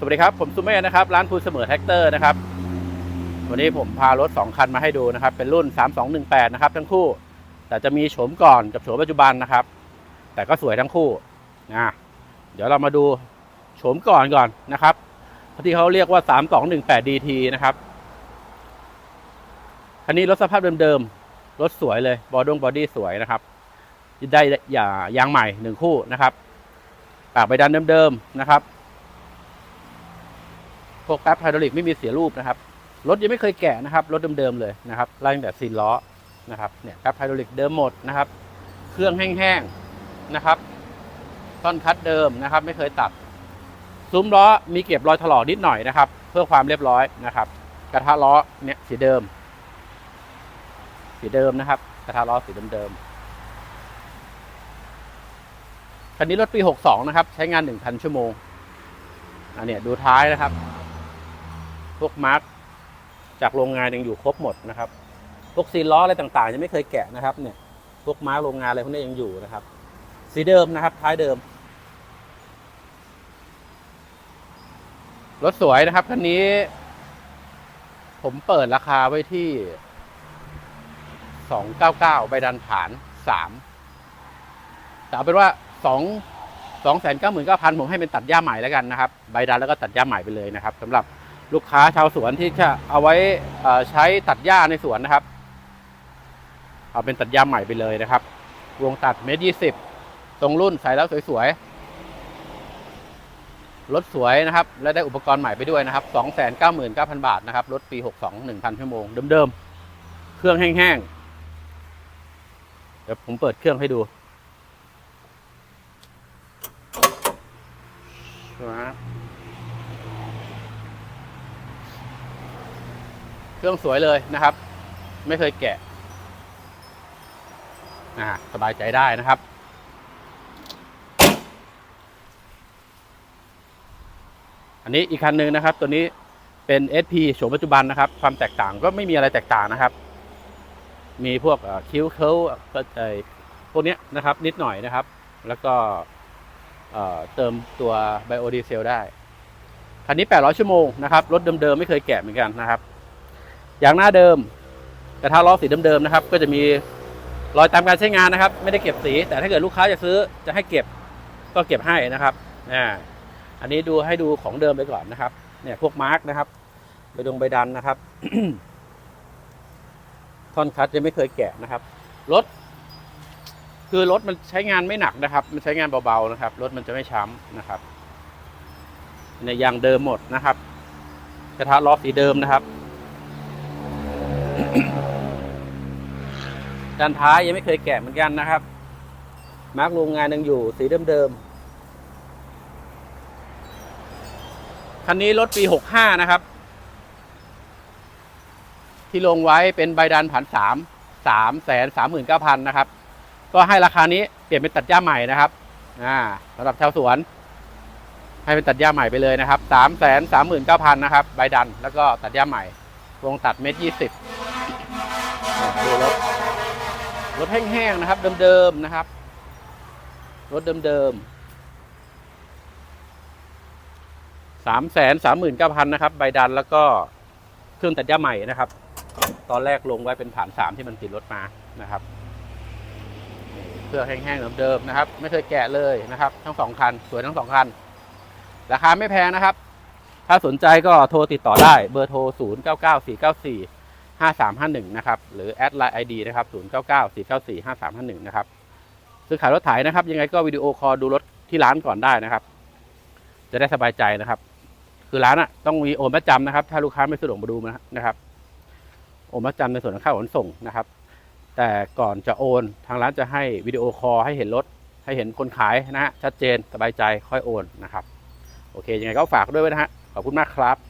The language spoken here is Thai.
สวัสดีครับ ผมซูเม่นะครับ ร้านพูเสมอแท็กเตอร์นะครับ วันนี้ผมพารถ 2 คันมาให้ดูนะครับ เป็นรุ่น 3218 นะครับ ทั้งคู่ แต่จะมีโฉมก่อนกับโฉมปัจจุบันนะครับ แต่ก็สวยทั้งคู่นะเดี๋ยวเรามาดูโฉมก่อนก่อนนะครับที่เขาเรียกว่า 3218 DT นะครับคันนี้รถสภาพเดิมๆรถสวยเลยบอดงบอดี้สวยนะครับ ได้อย่ายางใหม่หนึ่งคู่นะครับปากใบดันเดิมๆนะครับ พวกแป๊บไฮดรอลิกไม่มีเสียรูปนะครับรถยังไม่เคยแกะนะครับรถเดิมๆเลยนะครับไล่งแต่ซีนล้อนะครับเนี่ยแป๊บไฮดรอลิกเดิมหมดนะครับ เครื่องแห้งๆนะครับต้นคัดเดิมนะครับ ไม่เคยตัดซุ้มล้อมีเก็บรอยถลอกนิดหน่อยนะครับ เพื่อความเรียบร้อยนะครับ กระทะล้อเนี่ยสีเดิม สีเดิมนะครับ กระทะล้อสีเดิมๆคันนี้รถปี 62 นะครับ ใช้งาน 1,000 ชั่วโมงอันเนี้ยดูท้ายนะครับ พวกมาร์กจากโรงงานยังอยู่ครบหมดนะครับ พวกซีล้ออะไรต่างๆยังไม่เคยแกะนะครับ เนี่ย พวกมาร์กโรงงานอะไรพวกนี้ยังอยู่นะครับ สีเดิมนะครับ ท้ายเดิม รถสวยนะครับคันนี้ ผมเปิดราคาไว้ที่299ใบดันฐาน3แต่เอาเป็นว่า2 2 9 9 0 0 0ผมให้เป็นตัดหญ้าใหม่แล้วกันนะครับ ใบดันแล้วก็ตัดหญ้าใหม่ไปเลยนะครับสำหรับ ลูกค้าชาวสวนที่จะเอาไว้ใช้ตัดหญ้าในสวนนะครับ เอาเป็นตัดหญ้าใหม่ไปเลยนะครับ วงตัดเมตรยี่สิบตรงรุ่นใส่แล้วสวยๆ รถสวยนะครับ และได้อุปกรณ์ใหม่ไปด้วยนะครับ 299,000 บาทนะครับ รถปี 62 1,000 ชั่วโมงเดิมๆ เครื่องแห้งๆ เดี๋ยวผมเปิดเครื่องให้ดูนะ เครื่องสวยเลยนะครับ ไม่เคยแกะสบายใจได้นะครับ อันนี้อีกคันหนึ่งนะครับ ตัวนี้เป็น SP โฉมปัจจุบันนะครับ ความแตกต่างก็ไม่มีอะไรแตกต่างนะครับ มีพวกคิ้วเคิลก็ไอพวกนี้นะครับ นิดหน่อยนะครับ แล้วก็เอ่อเติมตัวไบโอดีเซลได้ คันนี้ 800 ชั่วโมงนะครับ รถเดิมๆ ไม่เคยแกะเหมือนกันนะครับ อย่างหน้าเดิมกระทะล้อสีเดิมๆนะครับ ก็จะมีรอยตามการใช้งานนะครับ ไม่ได้เก็บสี แต่ถ้าเกิดลูกค้าจะซื้อจะให้เก็บก็เก็บให้นะครับอ่าอันนี้ดูให้ดูของเดิมไปก่อนนะครับ เนี่ยพวกมาร์กนะครับใบดงใบดันนะครับท่อนคัดยังไม่เคยแกะนะครับรถคือรถมันใช้งานไม่หนักนะครับ มันใช้งานเบาๆนะครับรถมันจะไม่ช้ำนะครับในยางเดิมหมดนะครับ กระทะล้อสีเดิมนะครับ ด้านท้ายยังไม่เคยแกะเหมือนกันนะครับ มาร์กโรงงานยังอยู่สีเดิมๆ คันนี้รถปี 65 นะครับ ที่ลงไว้เป็นใบดันผันสามสามแสนสามหมื่นเก้าพันนะครับ ก็ให้ราคานี้เปลี่ยนเป็นตัดหญ้าใหม่นะครับอ่าสำหรับชาวสวน ให้เป็นตัดหญ้าใหม่ไปเลยนะครับสามแสนสามหมื่นเก้าพันนะครับ ใบดันแล้วก็ตัดหญ้าใหม่ วงตัดเมตรยี่สิบ ดูรถรถแห้งๆนะครับ เดิมๆนะครับ รถเดิมๆสามแสนสามหมื่นเก้าพันนะครับ ใบดันแล้วก็เครื่องตัดหญ้าใหม่นะครับ ตอนแรกลงไว้เป็นผ่านสามที่มันติดรถมานะครับเครื่องแห้งๆเดิมๆนะครับ ไม่เคยแกะเลยนะครับ ทั้งสองคันสวยทั้งสองคัน ราคาไม่แพงนะครับ ถ้าสนใจก็โทรติดต่อได้เบอร์โทร 0 5 3 5 1 นะครับ หรือแอดไลน์ไอดีนะครับ 0 9 9 4 9 4 5 3 5 1 นะครับ ซื้อขายรถไถนะครับ ยังไงก็วิดีโอคอลดูรถที่ร้านก่อนได้นะครับ จะได้สบายใจนะครับ คือร้านอะต้องมีโอนประจำนะครับ ถ้าลูกค้าไม่สะดวกมาดูนะครับ โอนประจำในส่วนของค่าขนส่งนะครับ แต่ก่อนจะโอนทางร้านจะให้วิดีโอคอลให้เห็นรถ ให้เห็นคนขายนะฮะชัดเจนสบายใจค่อยโอนนะครับ โอเค ยังไงก็ฝากด้วยนะฮะ ขอบคุณมากครับ